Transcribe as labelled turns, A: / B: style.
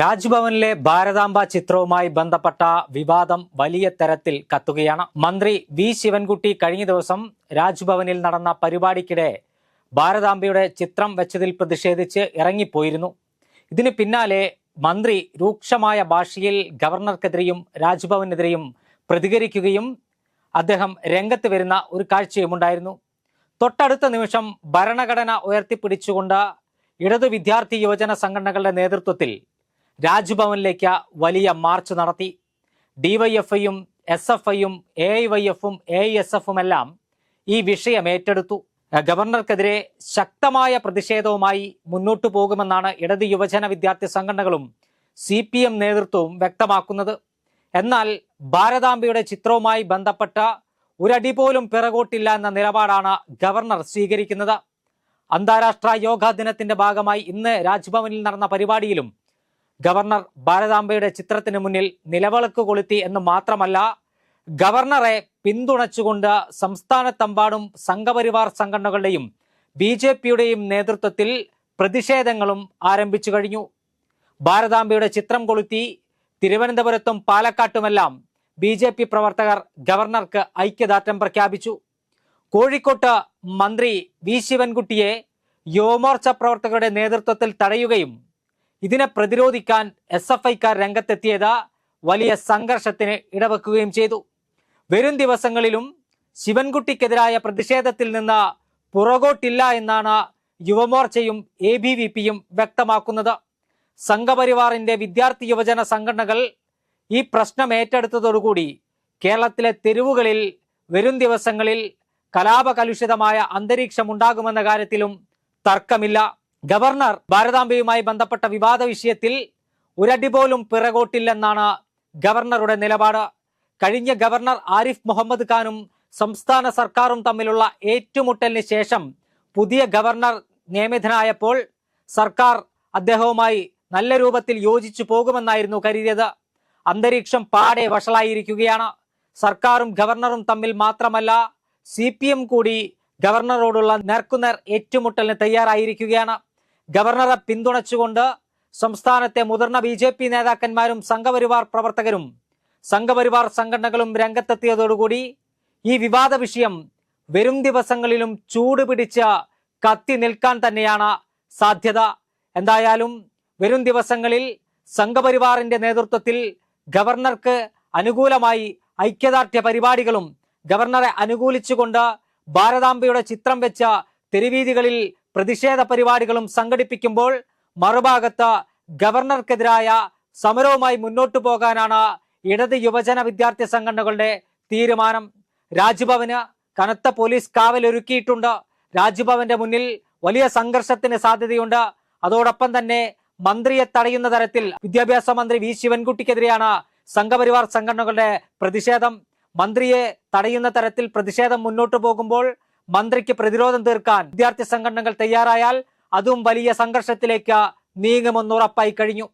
A: രാജ്ഭവനിലെ ഭാരതാംബ ചിത്രവുമായി ബന്ധപ്പെട്ട വിവാദം വലിയ തരത്തിൽ കത്തുകയാണ്. മന്ത്രി വി ശിവൻകുട്ടി കഴിഞ്ഞ ദിവസം രാജ്ഭവനിൽ നടന്ന പരിപാടിക്കിടെ ഭാരതാംബയുടെ ചിത്രം വെച്ചതിൽ പ്രതിഷേധിച്ച് ഇറങ്ങിപ്പോയിരുന്നു. ഇതിന് പിന്നാലെ മന്ത്രി രൂക്ഷമായ ഭാഷയിൽ ഗവർണർക്കെതിരെയും രാജ്ഭവനെതിരെയും പ്രതികരിക്കുകയും അദ്ദേഹം രംഗത്ത് വരുന്ന ഒരു കാഴ്ചയുമുണ്ടായിരുന്നു. തൊട്ടടുത്ത നിമിഷം ഭരണഘടന ഉയർത്തിപ്പിടിച്ചുകൊണ്ട് ഇടതു വിദ്യാർത്ഥി യുവജന സംഘടനകളുടെ നേതൃത്വത്തിൽ രാജ്ഭവനിലേക്ക് വലിയ മാർച്ച് നടത്തി. ഡിവൈഎഫ്ഐയും എസ് എഫ് ഐയും എ ഐ വൈ എഫും എ ഐ എസ് എഫും എല്ലാം ഈ വിഷയം ഏറ്റെടുത്തു. ഗവർണർക്കെതിരെ ശക്തമായ പ്രതിഷേധവുമായി മുന്നോട്ടു പോകുമെന്നാണ് ഇടത് യുവജന വിദ്യാർത്ഥി സംഘടനകളും സി പി എം നേതൃത്വവും വ്യക്തമാക്കുന്നത്. എന്നാൽ ഭാരതാംബയുടെ ചിത്രവുമായി ബന്ധപ്പെട്ട ഒരടി പോലും പിറകോട്ടില്ല എന്ന നിലപാടാണ് ഗവർണർ സ്വീകരിക്കുന്നത്. അന്താരാഷ്ട്ര യോഗാ ദിനത്തിന്റെ ഭാഗമായി ഇന്ന് രാജ്ഭവനിൽ നടന്ന പരിപാടിയിലും ഗവർണർ ഭാരതാംബയുടെ ചിത്രത്തിന് മുന്നിൽ നിലവിളക്ക് കൊളുത്തി എന്ന് മാത്രമല്ല ഗവർണറെ പിന്തുണച്ചുകൊണ്ട് സംസ്ഥാനത്തെമ്പാടും സംഘപരിവാർ സംഘടനകളുടെയും ബി ജെ പിയുടെയും നേതൃത്വത്തിൽ പ്രതിഷേധങ്ങളും ആരംഭിച്ചു കഴിഞ്ഞു. ഭാരതാംബയുടെ ചിത്രം കൊളുത്തി തിരുവനന്തപുരത്തും പാലക്കാട്ടുമെല്ലാം ബി ജെ പി പ്രവർത്തകർ ഗവർണർക്ക് ഐക്യദാർഢ്യം പ്രഖ്യാപിച്ചു. കോഴിക്കോട്ട് മന്ത്രി വി ശിവൻകുട്ടിയെ യുവമോർച്ച പ്രവർത്തകരുടെ നേതൃത്വത്തിൽ തടയുകയും ഇതിനെ പ്രതിരോധിക്കാൻ എസ് എഫ് ഐക്കാർ രംഗത്തെത്തിയത് വലിയ സംഘർഷത്തിന് ഇടവെക്കുകയും ചെയ്തു. വരും ദിവസങ്ങളിലും ശിവൻകുട്ടിക്കെതിരായ പ്രതിഷേധത്തിൽ നിന്ന് പുറകോട്ടില്ല എന്നാണ് യുവമോർച്ചയും എ ബി വി പിയും വ്യക്തമാക്കുന്നത്. സംഘപരിവാറിന്റെ വിദ്യാർത്ഥി യുവജന സംഘടനകൾ ഈ പ്രശ്നം ഏറ്റെടുത്തതോടുകൂടി കേരളത്തിലെ തെരുവുകളിൽ വരും ദിവസങ്ങളിൽ കലാപകലുഷിതമായ അന്തരീക്ഷം ഉണ്ടാകുമെന്ന കാര്യത്തിലും തർക്കമില്ല. ഗവർണർ ഭാരതാംബയുമായി ബന്ധപ്പെട്ട വിവാദ വിഷയത്തിൽ ഒരടി പോലും പിറകോട്ടില്ലെന്നാണ് ഗവർണറുടെ നിലപാട്. കഴിഞ്ഞ ഗവർണർ ആരിഫ് മുഹമ്മദ് ഖാനും സംസ്ഥാന സർക്കാരും തമ്മിലുള്ള ഏറ്റുമുട്ടലിന് ശേഷം പുതിയ ഗവർണർ നിയമിതനായപ്പോൾ സർക്കാർ അദ്ദേഹവുമായി നല്ല രൂപത്തിൽ യോജിച്ചു പോകുമെന്നായിരുന്നു കരുതിയത്. അന്തരീക്ഷം പാടെ വഷളായിരിക്കുകയാണ്. സർക്കാരും ഗവർണറും തമ്മിൽ മാത്രമല്ല സി കൂടി ഗവർണറോടുള്ള നേർക്കുനേർ ഏറ്റുമുട്ടലിന് തയ്യാറായിരിക്കുകയാണ്. ഗവർണറെ പിന്തുണച്ചുകൊണ്ട് സംസ്ഥാനത്തെ മുതിർന്ന ബി ജെ പി നേതാക്കന്മാരും സംഘപരിവാർ പ്രവർത്തകരും സംഘപരിവാർ സംഘടനകളും രംഗത്തെത്തിയതോടുകൂടി ഈ വിവാദ വിഷയം വരും ദിവസങ്ങളിലും ചൂട് പിടിച്ച് കത്തി നിൽക്കാൻ തന്നെയാണ് സാധ്യത. എന്തായാലും വരും ദിവസങ്ങളിൽ സംഘപരിവാറിന്റെ നേതൃത്വത്തിൽ ഗവർണർക്ക് അനുകൂലമായി ഐക്യദാർഢ്യ പരിപാടികളും ഗവർണറെ അനുകൂലിച്ചുകൊണ്ട് ഭാരതാംബയുടെ ചിത്രം വെച്ച തെരുവീതികളിൽ പ്രതിഷേധ പരിപാടികളും സംഘടിപ്പിക്കുമ്പോൾ മറുഭാഗത്ത് ഗവർണർക്കെതിരായ സമരവുമായി മുന്നോട്ടു പോകാനാണ് ഇടത് യുവജന വിദ്യാർത്ഥി സംഘടനകളുടെ തീരുമാനം. രാജ്ഭവന് കനത്ത പോലീസ് കാവലൊരുക്കിയിട്ടുണ്ട്. രാജ്ഭവന്റെ മുന്നിൽ വലിയ സംഘർഷത്തിന് സാധ്യതയുണ്ട്. അതോടൊപ്പം തന്നെ മന്ത്രിയെ തടയുന്ന തരത്തിൽ വിദ്യാഭ്യാസ മന്ത്രി വി ശിവൻകുട്ടിക്കെതിരെയാണ് സംഘപരിവാർ സംഘടനകളുടെ പ്രതിഷേധം. മന്ത്രിയെ തടയുന്ന തരത്തിൽ പ്രതിഷേധം മുന്നോട്ടു പോകുമ്പോൾ മന്ത്രിക്ക് പ്രതിരോധം തീർക്കാൻ വിദ്യാർത്ഥി സംഘടനകൾ തയ്യാറായാൽ അതും വലിയ സംഘർഷത്തിലേക്ക് നീങ്ങുമെന്ന് ഉറപ്പായി കഴിഞ്ഞു.